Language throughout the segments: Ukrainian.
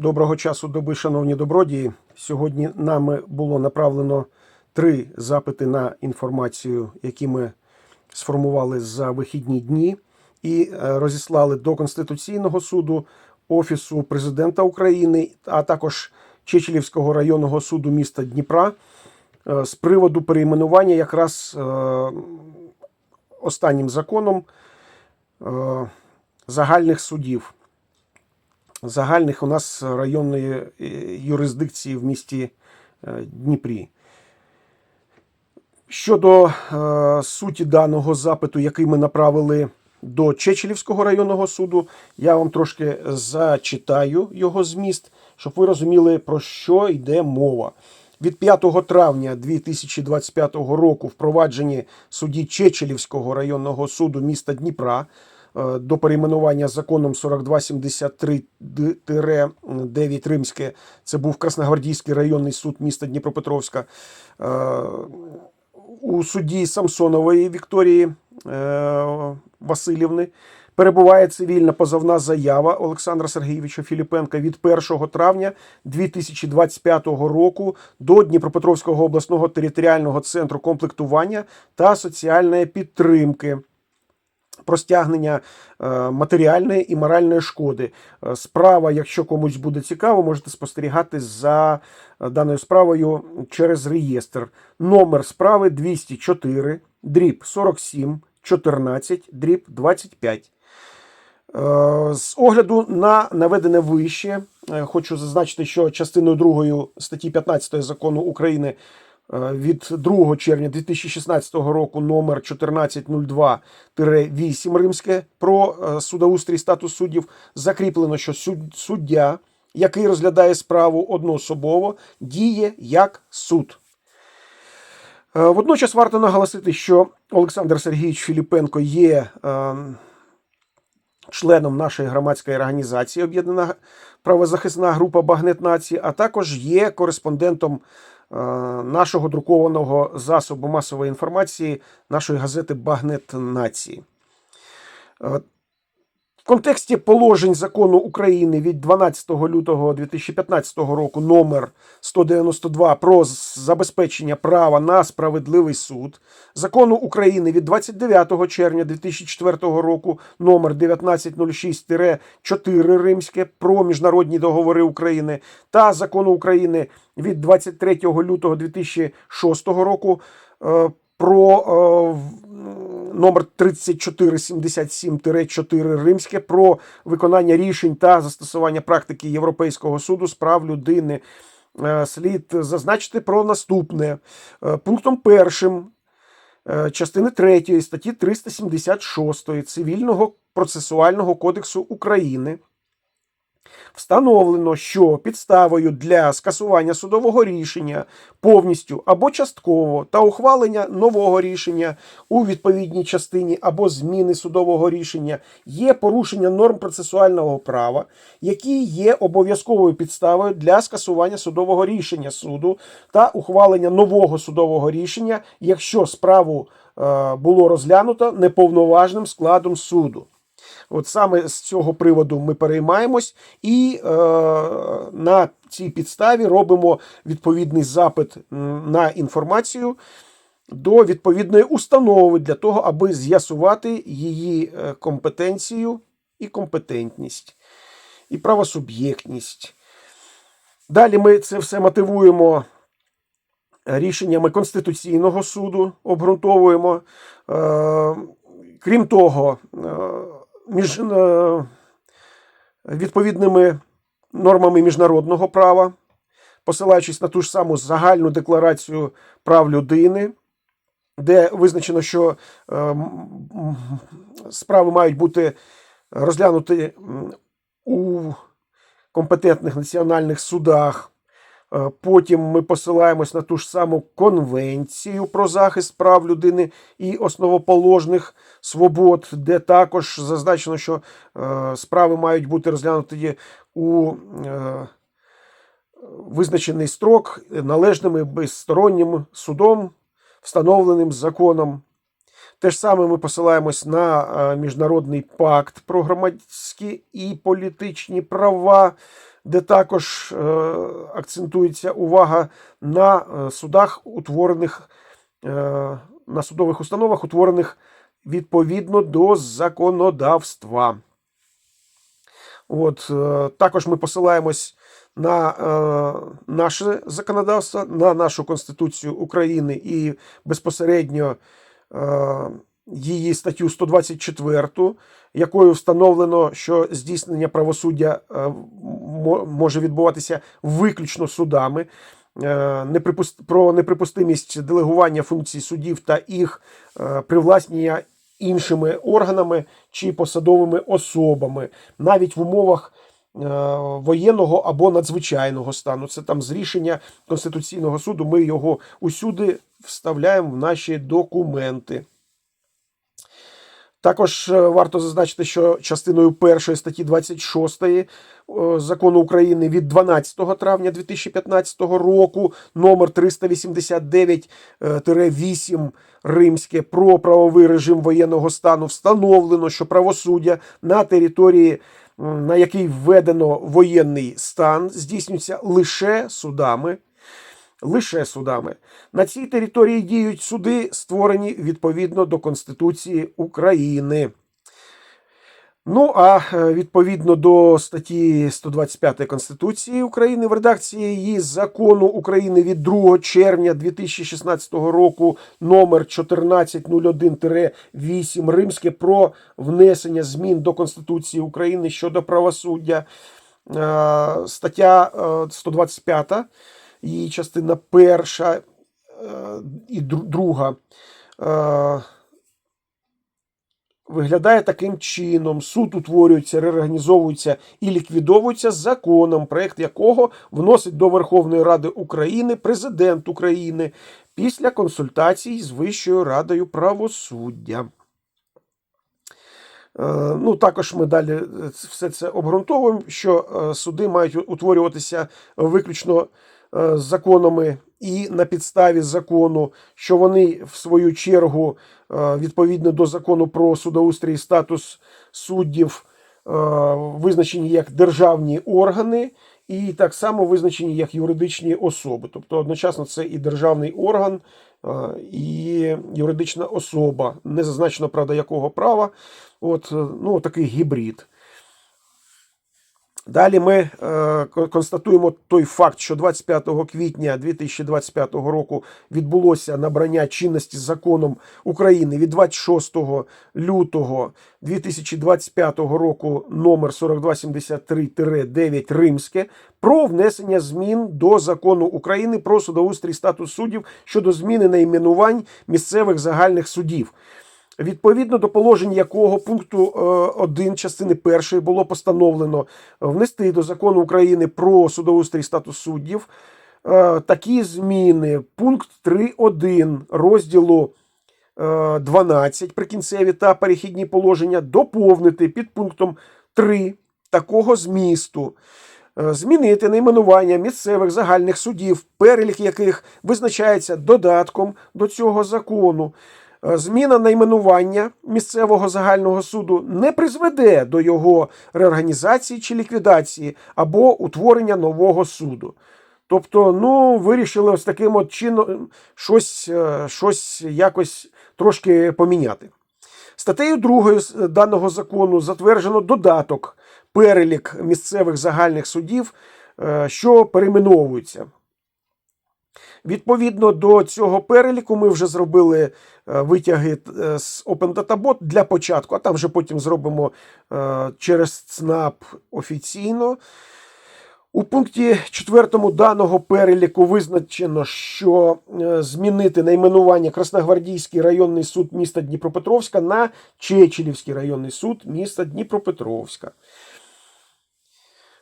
Доброго часу доби, шановні добродії. Сьогодні нами було направлено три запити на інформацію, які ми сформували за вихідні дні, і е, розіслали до Конституційного суду, Офісу президента України, а також Чечелівського районного суду міста Дніпра е, з приводу перейменування якраз е, останнім законом загальних судів загальних у нас районної е, юрисдикції в місті е, Дніпрі. Щодо е, суті даного запиту, який ми направили до Чечелівського районного суду, я вам трошки зачитаю його зміст, щоб ви розуміли, про що йде мова. Від 5 травня 2025 року впроваджені судді Чечелівського районного суду міста Дніпра до перейменування законом 4273-9 Римське. Це був Красногвардійський районний суд міста Дніпропетровська. Е, У суді Самсонової Вікторії е, Васильівни перебуває цивільна позовна заява Олександра Сергійовича Філіпенка від 1 травня 2025 року до Дніпропетровського обласного територіального центру комплектування та соціальної підтримки про стягнення е, матеріальної і моральної шкоди. Е, Справа, якщо комусь буде цікаво, можете спостерігати за е, даною справою через реєстр. Номер справи 204, дріб 47, 14, дріб 25. Е, З огляду на наведене вище, хочу зазначити, що частиною 2 статті 15 закону України від 2 червня 2016 року номер 1402-8 римське про е, судоустрій статус суддів закріплено, що суддя, який розглядає справу одноособово, діє як суд. Е, Водночас варто наголосити, що Олександр Сергійович Філіпенко є е, членом нашої громадської організації Об'єднана правозахисна група Багнет Нації, а також є кореспондентом е, нашого друкованого засобу масової інформації, нашої газети Багнет Нації. Контексті положень закону України від 12 лютого 2015 року номер 192 про забезпечення права на справедливий суд, закону України від 29 червня 2004 року номер 1906-4 римське про міжнародні договори України та закону України від 23 лютого 2006 року е, про е, номер 3477-4 римське про виконання рішень та застосування практики Європейського суду з прав людини. Е, Слід зазначити про наступне. Е, Пунктом першим е, частини 3 статті 376 Цивільного процесуального кодексу України встановлено, що підставою для скасування судового рішення повністю або частково та ухвалення нового рішення у відповідній частині або зміни судового рішення є порушення норм процесуального права, які є обов'язковою підставою для скасування судового рішення суду та ухвалення нового судового рішення, якщо справу е, було розглянуто неповноважним складом суду. От саме з цього приводу ми переймаємось і е, на цій підставі робимо відповідний запит на інформацію до відповідної установи для того, аби з'ясувати її е, компетенцію і компетентність, і правосуб'єктність. Далі ми це все мотивуємо рішеннями Конституційного суду, обґрунтовуємо. Е, крім того, е, між е, відповідними нормами міжнародного права, посилаючись на ту ж саму загальну декларацію прав людини, де визначено, що е, справи мають бути розглянуті у компетентних національних судах. Е, Потім ми посилаємось на ту ж саму конвенцію про захист прав людини і основоположних свобод, де також зазначено, що е, справи мають бути розглянуті у е, визначений строк належним і безстороннім судом, встановленим законом. Те ж саме ми посилаємось на міжнародний пакт про громадські і політичні права, де також е, акцентується увага на е, судах, утворених е, на судових установах, утворених відповідно до законодавства. От, також ми посилаємось на наше законодавство, на нашу Конституцію України і безпосередньо її статтю 124, якою встановлено, що здійснення правосуддя е, мо- може відбуватися виключно судами. Е, Про неприпустимість делегування функцій судів та їх е, привласнення іншими органами чи посадовими особами, навіть в умовах воєнного або надзвичайного стану. Це там з рішення Конституційного суду. Ми його усюди вставляємо в наші документи. Також е, варто зазначити, що частиною першої статті 26 е, закону України від 12 травня 2015 року номер 389-8 римське про правовий режим воєнного стану встановлено, що правосуддя на території, на якій введено воєнний стан, здійснюється лише судами лише судами. На цій території діють суди, створені відповідно до Конституції України. Ну, а е, відповідно до статті 125 Конституції України в редакції її закону України від 2 червня 2016 року номер 1401-8 Римське про внесення змін до Конституції України щодо правосуддя. Е, Стаття е, 125 її частина перша е, і друга е, виглядає таким чином: суд утворюється, реорганізовується і ліквідовується законом, проект якого вносить до Верховної Ради України президент України після консультацій з Вищою радою правосуддя. Е, Ну, також ми далі все це обґрунтовуємо, що суди мають утворюватися виключно е, законами і на підставі закону, що вони в свою чергу е, відповідно до закону про судоустрій і статус суддів е, визначені як державні органи, і так само визначені як юридичні особи. Тобто одночасно це і державний орган, і юридична особа, не зазначено, правда, якого права. От, ну, такий гібрид. Далі ми е, констатуємо той факт, що 25 квітня 2025 року відбулося набрання чинності законом України від 26 лютого 2025 року номер 4273-9 Римське про внесення змін до закону України про судоустрій статус суддів щодо зміни найменувань місцевих загальних судів. Відповідно до положень якого пункту 1 частини 1 було постановлено внести до закону України про судоустрій статус суддів е, такі зміни. Пункт 3.1 розділу е, 12 прикінцеві та перехідні положення доповнити під пунктом 3 такого змісту. Е, Змінити найменування місцевих загальних судів, перелік яких визначається додатком до цього закону. Е, Зміна найменування місцевого загального суду не призведе до його реорганізації чи ліквідації або утворення нового суду. Тобто, ну, вирішили ось таким от чином щось, е, щось якось трошки поміняти. Статтею 2 з даного закону затверджено додаток перелік місцевих загальних судів, е, що перейменовуються. Відповідно до цього переліку, ми вже зробили е, витяги е, з Open Data Bot для початку, а там вже потім зробимо е, через ЦНАП офіційно. У пункті 4 даного переліку визначено, що змінити найменування Красногвардійський районний суд міста Дніпропетровська на Чечелівський районний суд міста Дніпропетровська.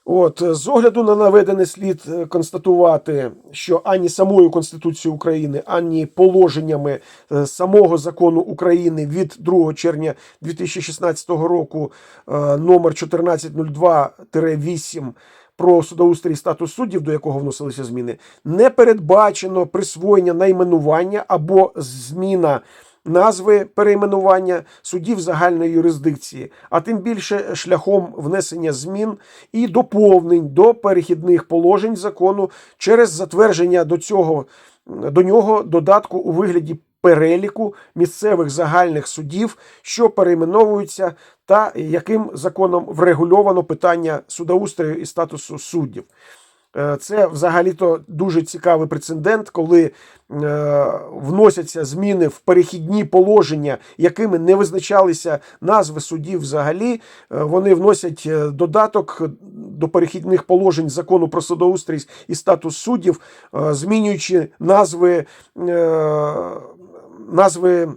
От, з огляду на наведене слід е, констатувати, що ані самою Конституцією України, ані положеннями е, самого закону України від 2 червня 2016 року е, номер 1402-8 про судоустрій статус суддів, до якого вносилися зміни, не передбачено присвоєння найменування або зміна назви перейменування судів загальної юрисдикції, а тим більше шляхом внесення змін і доповнень до перехідних положень закону через затвердження до цього до нього додатку у вигляді переліку місцевих загальних судів, що перейменовуються, та яким законом врегульовано питання судоустрою і статусу суддів. Е, Це взагалі-то дуже цікавий прецедент, коли е, вносяться зміни в перехідні положення, якими не визначалися назви судів взагалі. Е, Вони вносять додаток до перехідних положень закону про судоустрій і статус суддів, змінюючи назви, назви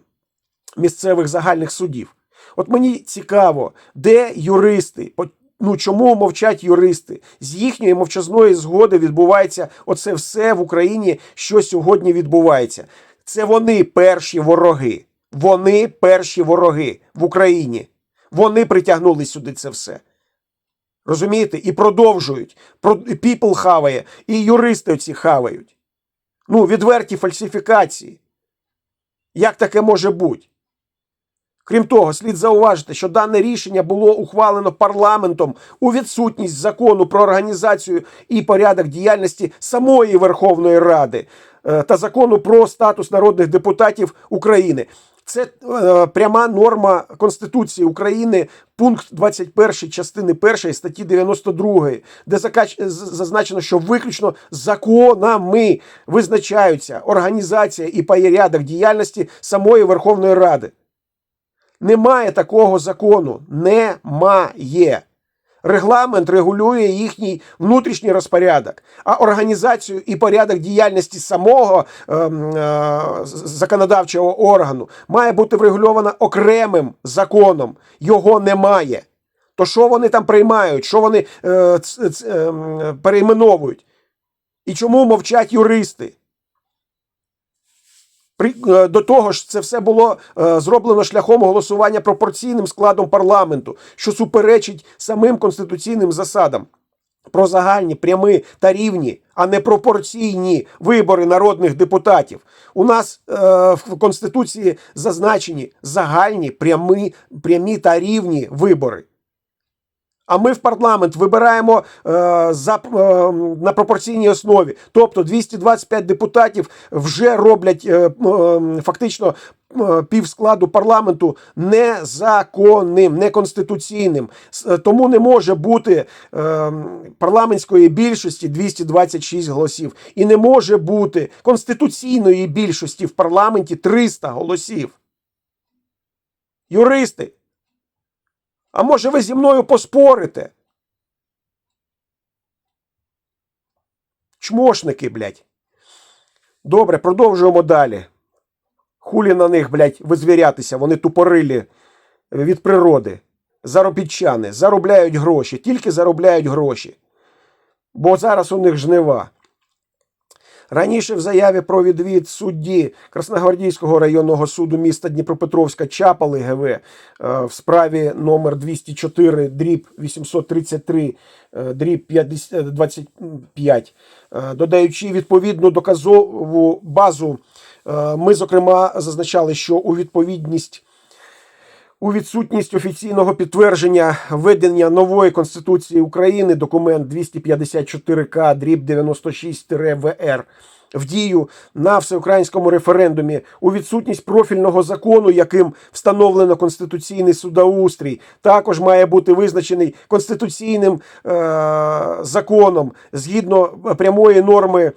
місцевих загальних судів. От мені цікаво, де юристи, ну чому мовчать юристи? З їхньої мовчазної згоди відбувається оце все в Україні, що сьогодні відбувається. Це вони перші вороги. Вони перші вороги в Україні. Вони притягнули сюди це все. Розумієте? І продовжують. Про- People хаває, і юристи оці хавають. Ну, відверті фальсифікації. Як таке може бути? Крім того, слід зауважити, що дане рішення було ухвалено парламентом у відсутність закону про організацію і порядок діяльності самої Верховної Ради е, та закону про статус народних депутатів України. Це е, пряма норма Конституції України, пункт 21 частини 1 статті 92, де закач- зазначено, що виключно законами визначаються організація і порядок діяльності самої Верховної Ради. Немає такого закону. Немає. Регламент регулює їхній внутрішній розпорядок, а організацію і порядок діяльності самого ем, е, законодавчого органу має бути врегульовано окремим законом. Його немає. То що вони там приймають, що вони е, ц- ем, перейменовують? І чому мовчать юристи? Е, до того ж, це все було е, зроблено шляхом голосування пропорційним складом парламенту, що суперечить самим конституційним засадам. Про загальні, прямі та рівні, а не пропорційні вибори народних депутатів. У нас е, в Конституції зазначені загальні, прямі, прямі та рівні вибори. А ми в парламент вибираємо е, за, е, на пропорційній основі. Тобто 225 депутатів вже роблять е, е, фактично е, півскладу парламенту незаконним, неконституційним. Е, Тому не може бути е, парламентської більшості 226 голосів. І не може бути конституційної більшості в парламенті 300 голосів. Юристи. А може ви зі мною поспорите? Чмошники, блядь. Добре, продовжуємо далі. Хулі на них, блядь, визвірятися, вони тупорилі від природи. Заробітчани, заробляють гроші, тільки заробляють гроші. Бо зараз у них жнива. Раніше в заяві про відвід судді Красногвардійського районного суду міста Дніпропетровська Чапали ГВ е, в справі номер 204 дріб 833 е, дріб 50 е, 25, е, додаючи відповідну доказову базу, ми зокрема зазначали, що у відповідність у відсутність офіційного підтвердження введення нової Конституції України документ 254К дріб 96-ВР в дію на всеукраїнському референдумі у відсутність профільного закону, яким встановлено конституційний судоустрій, також має бути визначений конституційним е- законом згідно прямої норми е,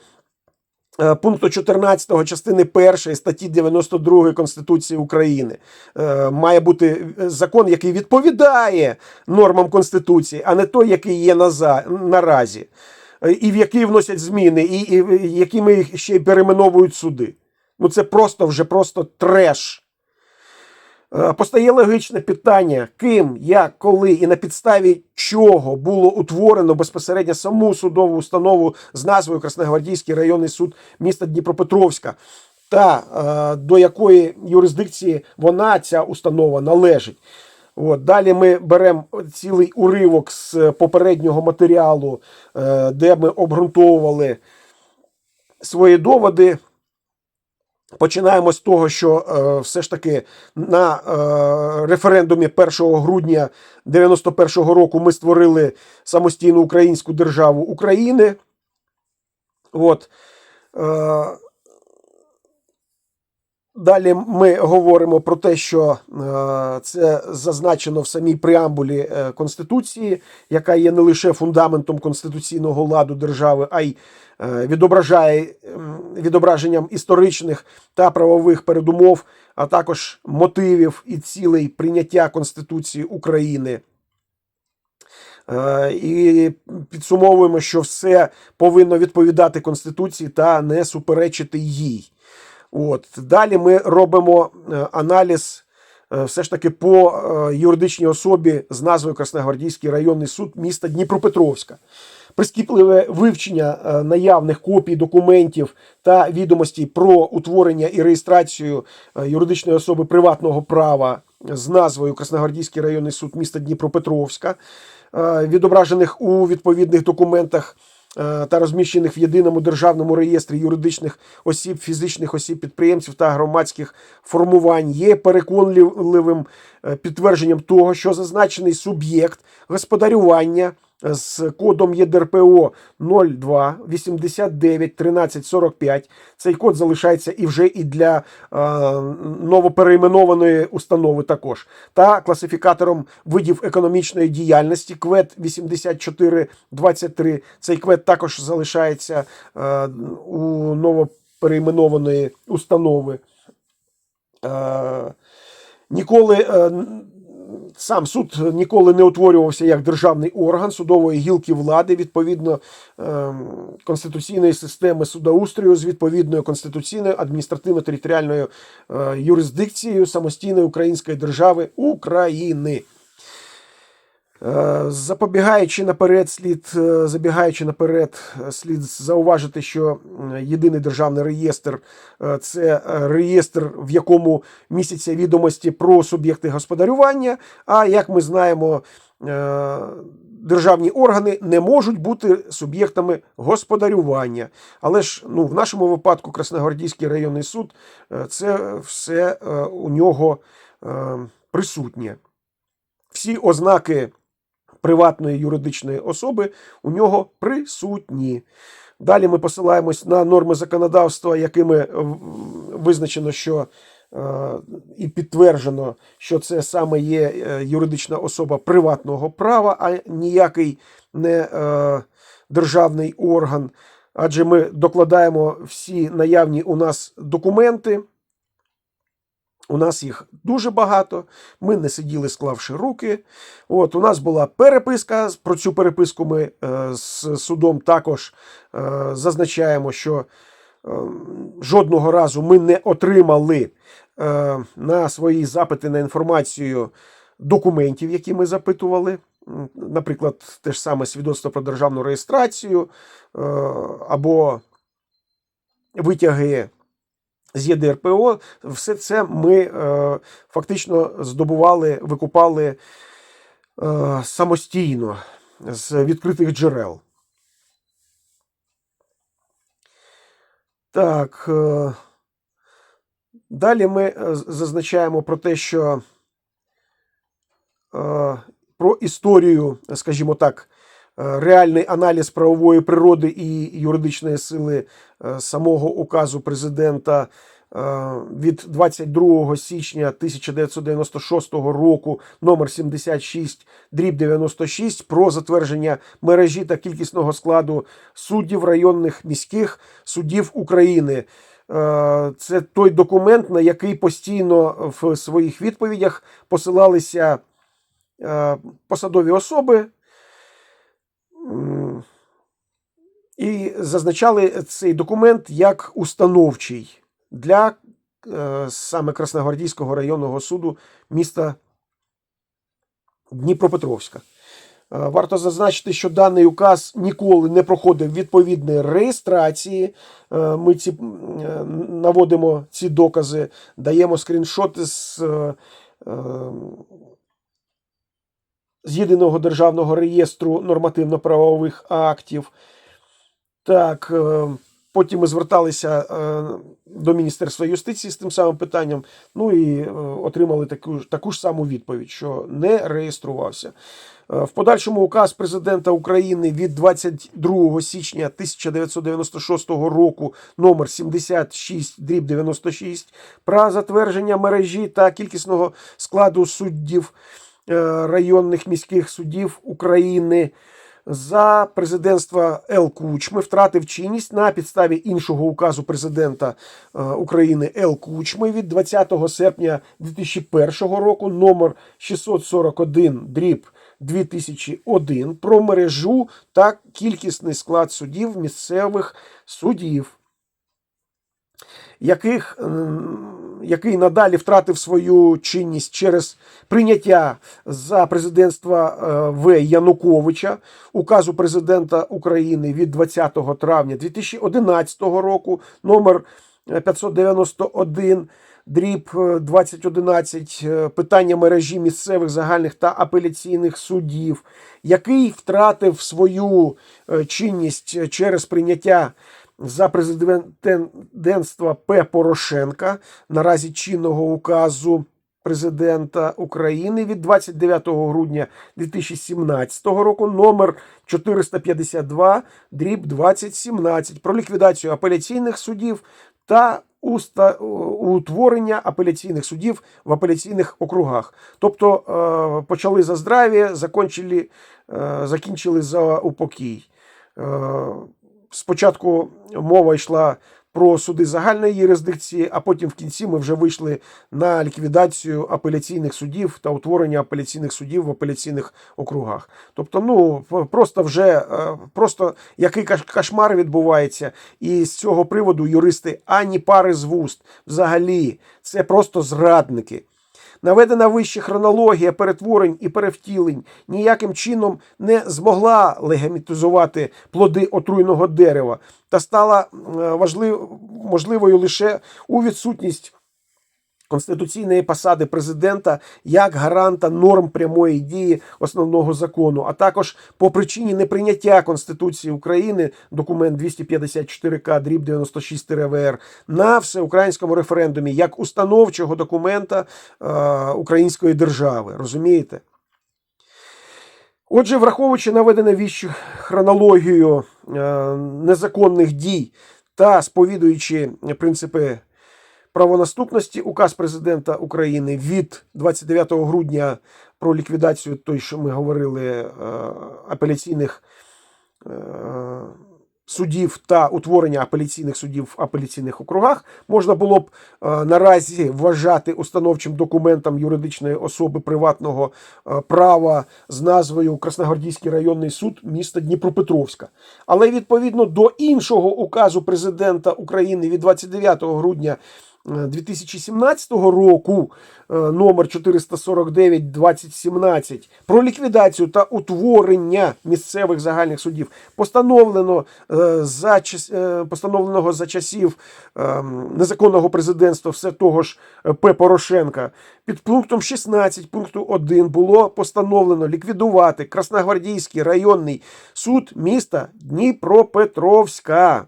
пункту 14 частини 1 статті 92 Конституції України. Е, Має бути закон, який відповідає нормам Конституції, а не той, який є наразі, Е, і в який вносять зміни, і якими їх ще й перейменовують суди. Ну це просто вже просто треш. Е, Постає логічне питання, ким, як, коли і на підставі чого було утворено безпосередньо саму судову установу з назвою Красногвардійський районний суд міста Дніпропетровська, та е, до якої юрисдикції вона, ця установа, належить. От, далі ми беремо цілий уривок з попереднього матеріалу, е, де ми обґрунтовували свої доводи Починаємо з того, що е, все ж таки на е, референдумі 1 грудня 91-го року ми створили самостійну українську державу України. От. Е, Далі ми говоримо про те, що е, це зазначено в самій преамбулі е, Конституції, яка є не лише фундаментом конституційного ладу держави, а й відображає відображенням історичних та правових передумов, а також мотивів і цілей прийняття Конституції України. Е, І підсумовуємо, що все повинно відповідати Конституції та не суперечити їй. От. Далі ми робимо е, аналіз е, все ж таки по е, юридичній особі з назвою Красногвардійський районний суд міста Дніпропетровська. Прискіпливе вивчення е, наявних копій документів та відомостей про утворення і реєстрацію е, юридичної особи приватного права з назвою Красногвардійський районний суд міста Дніпропетровська, е, відображених у відповідних документах та розміщених в єдиному державному реєстрі юридичних осіб, фізичних осіб, підприємців та громадських формувань є переконливим підтвердженням того, що зазначений суб'єкт господарювання з кодом ЄДРПО 02 89 13 45. Цей код залишається і вже і для е, новоперейменованої установи також. Та класифікатором видів економічної діяльності КВЕД 8423. Цей КВЕД також залишається е, у новоперейменованої установи. Е, ніколи е, сам суд ніколи не утворювався як державний орган судової гілки влади відповідно е, конституційної системи судоустрою з відповідною конституційною адміністративно-територіальною е, юрисдикцією самостійної української держави України. Е, Запобігаючи наперед, слід е, забігаючи наперед, е, слід зауважити, що єдиний державний реєстр це реєстр, в якому містяться відомості про суб'єкти господарювання. А як ми знаємо, державні органи не можуть бути суб'єктами господарювання. Але ж ну, в нашому випадку Красногвардійський районний суд це все у нього присутнє. Всі ознаки приватної юридичної особи у нього присутні. Далі ми посилаємось на норми законодавства, якими визначено, що е, і підтверджено, що це саме є е, юридична особа приватного права, а ніякий не е, державний орган. Адже ми докладаємо всі наявні у нас документи. У нас їх дуже багато. Ми не сиділи, склавши руки. От у нас була переписка. Про цю переписку ми е, з судом також е, зазначаємо, що е, жодного разу ми не отримали на свої запити на інформацію документів, які ми запитували. Наприклад, те ж саме свідоцтво про державну реєстрацію або витяги з ЄДРПО, все це ми е, фактично здобували, викупали е, самостійно з відкритих джерел. Так. Е, далі ми е, зазначаємо про те, що е, про історію, скажімо так, реальний аналіз правової природи і юридичної сили е, самого указу президента е, від 22 січня 1996 року номер 76 дріб 96 про затвердження мережі та кількісного складу суддів районних міських судів України. Е, Це той документ, на який постійно в своїх відповідях посилалися е, посадові особи. І зазначали цей документ як установчий для е, саме Красногвардійського районного суду міста Дніпропетровська. Е, Варто зазначити, що даний указ ніколи не проходив відповідної реєстрації. Е, Ми ці, наводимо ці докази, даємо скріншоти з, з єдиного державного реєстру нормативно-правових актів. Так, е, Потім ми зверталися е, до Міністерства юстиції з тим самим питанням. Ну і е, отримали таку, таку ж саму відповідь, що не реєструвався. В подальшому указ президента України від 22 січня 1996 року номер 76 дріб 96 про затвердження мережі та кількісного складу суддів районних міських судів України за президентства Л. Кучми втратив чинність на підставі іншого указу президента е, України Л. Кучми від 20 серпня 2001 року номер 641 дріб 2001 про мережу та кількісний склад судів місцевих судів яких, який надалі втратив свою чинність через прийняття за президентства е, В. Януковича указу президента України від 20 травня 2011 року, номер е, 591. Дріб е, 2011 е, питання мережі місцевих загальних та апеляційних судів, який втратив свою чинність через прийняття за президентства П. Порошенка наразі чинного указу президента України від 29 грудня 2017 року номер 452 дріб 2017 про ліквідацію апеляційних судів та утворення апеляційних судів в апеляційних округах. Тобто е, почали за закончили, е, закінчили за упокій. Спочатку мова йшла про суди загальної юрисдикції, а потім в кінці ми вже вийшли на ліквідацію апеляційних судів та утворення апеляційних судів в апеляційних округах. Тобто, ну просто вже е, просто який кошмар відбувається, і з цього приводу юристи ані пари з вуст. Взагалі, це просто зрадники. Наведена вище хронологія перетворень і перевтілень. Ніяким чином не змогла легімітизувати плоди отруйного дерева та стала важливою важлив- можливою лише у відсутність конституційної посади президента як гаранта норм прямої дії основного закону, а також по причині неприйняття Конституції України документ 254К дріб 96 ВР на всеукраїнському референдумі як установчого документа е, української держави. Розумієте? Отже, враховуючи наведене віщу хронологію е, незаконних дій та сповідуючи принципи правонаступності, указ президента України від 29 грудня про ліквідацію той, що ми говорили, е, апеляційних е, судів та утворення апеляційних судів в апеляційних округах можна було б е, наразі вважати установчим документом юридичної особи приватного права з назвою Красногвардійський районний суд міста Дніпропетровська. Але відповідно до іншого указу президента України від 29 грудня 2017 року е, номер 449 2017 про ліквідацію та утворення місцевих загальних судів постановлено е, за е, постановленого за часів е, незаконного президентства все того ж е, П. Порошенка під пунктом 16 пункту 1 було постановлено ліквідувати Красногвардійський районний суд міста Дніпропетровська.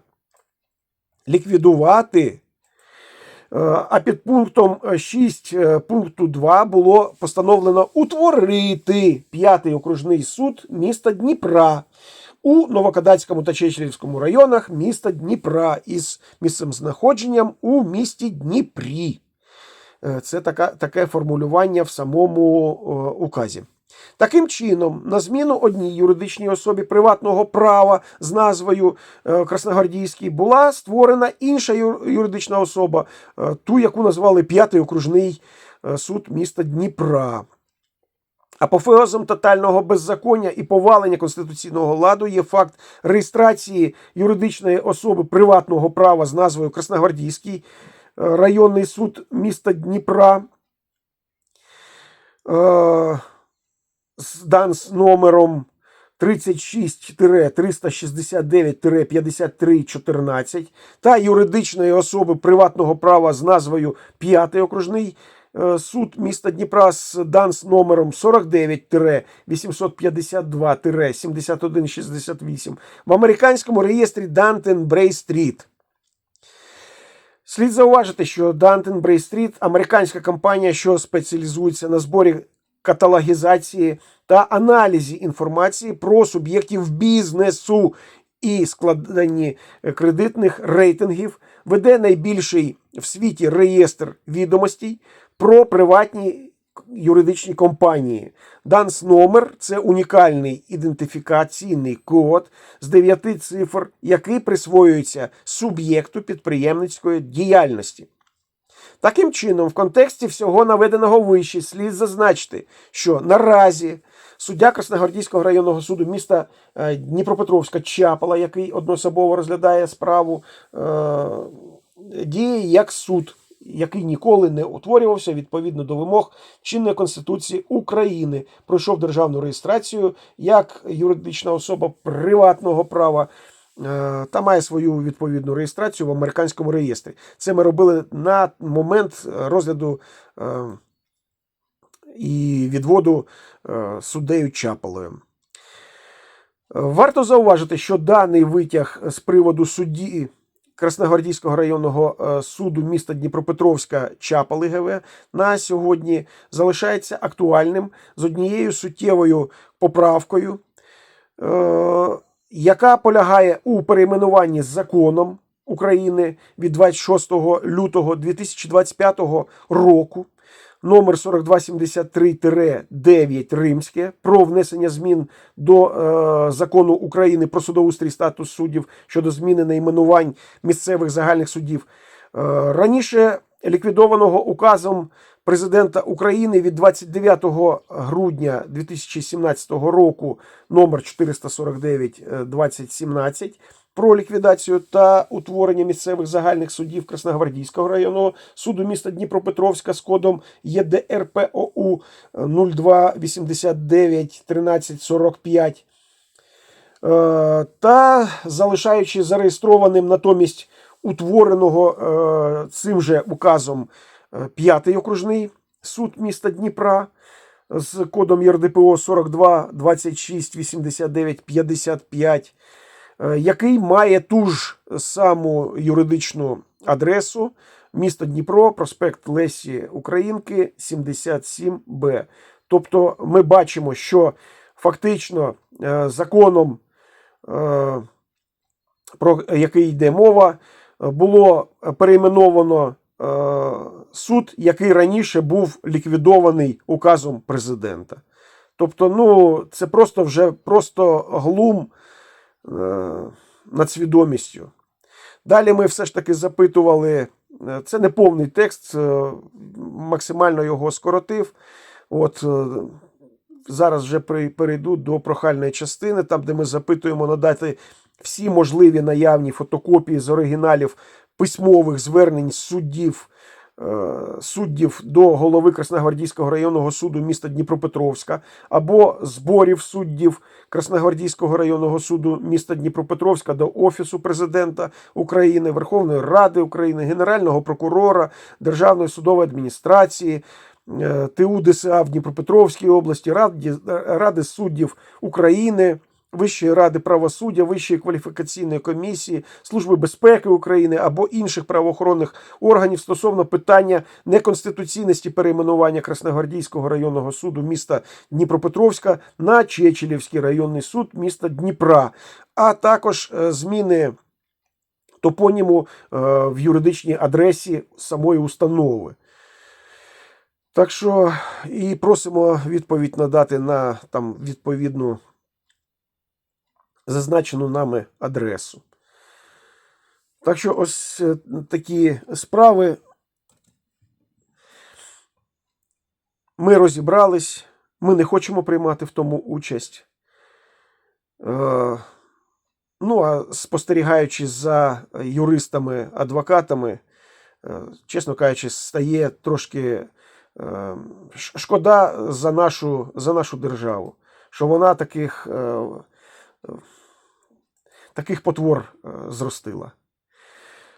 Ліквідувати Е, А під пунктом 6 е, пункту 2 було постановлено утворити п'ятий окружний суд міста Дніпра у Новокадацькому та Чечерівському районах міста Дніпра із місцем знаходженням у місті Дніпрі. Е, Це така, таке формулювання в самому е, указі. Таким чином, на зміну одній юридичній особі приватного права з назвою е, Красногвардійський була створена інша юридична особа, е, ту, яку назвали П'ятий окружний е, суд міста Дніпра. Апофеозом тотального беззаконня і повалення конституційного ладу є факт реєстрації юридичної особи приватного права з назвою Красногвардійський районний суд міста Дніпра. З дан з номером 36-369-5314 та юридичної особи приватного права з назвою П'ятий окружний е, суд міста Дніпра з дан з номером 49-852-7168 в американському реєстрі Дантен Брей Стріт. Слід зауважити, що Dun Bradstreet – американська компанія, що спеціалізується на зборі каталогізації та аналізі інформації про суб'єктів бізнесу і складанні кредитних рейтингів, веде найбільший в світі реєстр відомостей про приватні юридичні компанії. Данс номер це унікальний ідентифікаційний код з дев'яти цифр, який присвоюється суб'єкту підприємницької діяльності. Таким чином, в контексті всього наведеного вище слід зазначити, що наразі суддя Красногвардійського районного суду міста е, Дніпропетровська Чапала, який одноособово розглядає справу, е, діє як суд, який ніколи не утворювався відповідно до вимог чинної Конституції України, пройшов державну реєстрацію як юридична особа приватного права. Е, Та має свою відповідну реєстрацію в американському реєстрі. Це ми робили на момент розгляду е, і відводу е, суддею Чапалою. Варто зауважити, що даний витяг з приводу судді Красногвардійського районного е, суду міста Дніпропетровська Чапали ГВ на сьогодні залишається актуальним з однією суттєвою поправкою, е, яка полягає у перейменуванні законом України від 26 лютого 2025 року номер 4273-9 Римське про внесення змін до е, закону України про судоустрій статус суддів щодо зміни найменувань місцевих загальних судів. Е, раніше ліквідованого указом президента України від 29 грудня 2017 року номер 449-2017 про ліквідацію та утворення місцевих загальних судів Красногвардійського районного суду міста Дніпропетровська з кодом ЄДРПОУ 0289 1345 Е, та залишаючи зареєстрованим натомість утвореного е, цим же указом е, п'ятий окружний суд міста Дніпра з кодом ЄРДПО 42 26 89 55 е, який має ту ж саму юридичну адресу місто Дніпро, проспект Лесі Українки, 77Б. Тобто ми бачимо, що фактично е, законом, е, про який йде мова, було перейменовано суд, який раніше був ліквідований указом президента. Тобто, ну, це просто вже просто глум е, над свідомістю. Далі ми все ж таки запитували, е, це не повний текст, е, максимально його скоротив. От зараз вже перейду до прохальної частини, там, де ми запитуємо надати всі можливі наявні фотокопії з оригіналів письмових звернень суддів. Е, Суддів до голови Красногвардійського районного суду міста Дніпропетровська або зборів суддів Красногвардійського районного суду міста Дніпропетровська до Офісу президента України, Верховної Ради України, Генерального прокурора, Державної судової адміністрації, е, ТУ ДСА в Дніпропетровській області, Раді, Ради суддів України, Вищої ради правосуддя, Вищої кваліфікаційної комісії, Служби безпеки України або інших правоохоронних органів стосовно питання неконституційності перейменування Красногвардійського районного суду міста Дніпропетровська на Чечелівський районний суд міста Дніпра, а також е, зміни топоніму е, в юридичній адресі самої установи. Так що і просимо відповідь надати на там відповідну зазначену нами адресу. Так що ось е, такі справи. Ми розібрались, ми не хочемо приймати в тому участь. Е, Ну, а спостерігаючи за юристами, адвокатами, е, чесно кажучи, стає трошки шкода за нашу, за нашу державу, що вона таких, таких потвор е, зростила.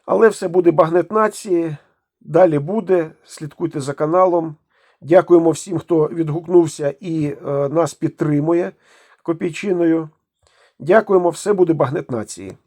Але все буде багнет нації. Далі буде. Слідкуйте за каналом. Дякуємо всім, хто відгукнувся і е, нас підтримує копійчиною. Дякуємо, все буде багнет нації.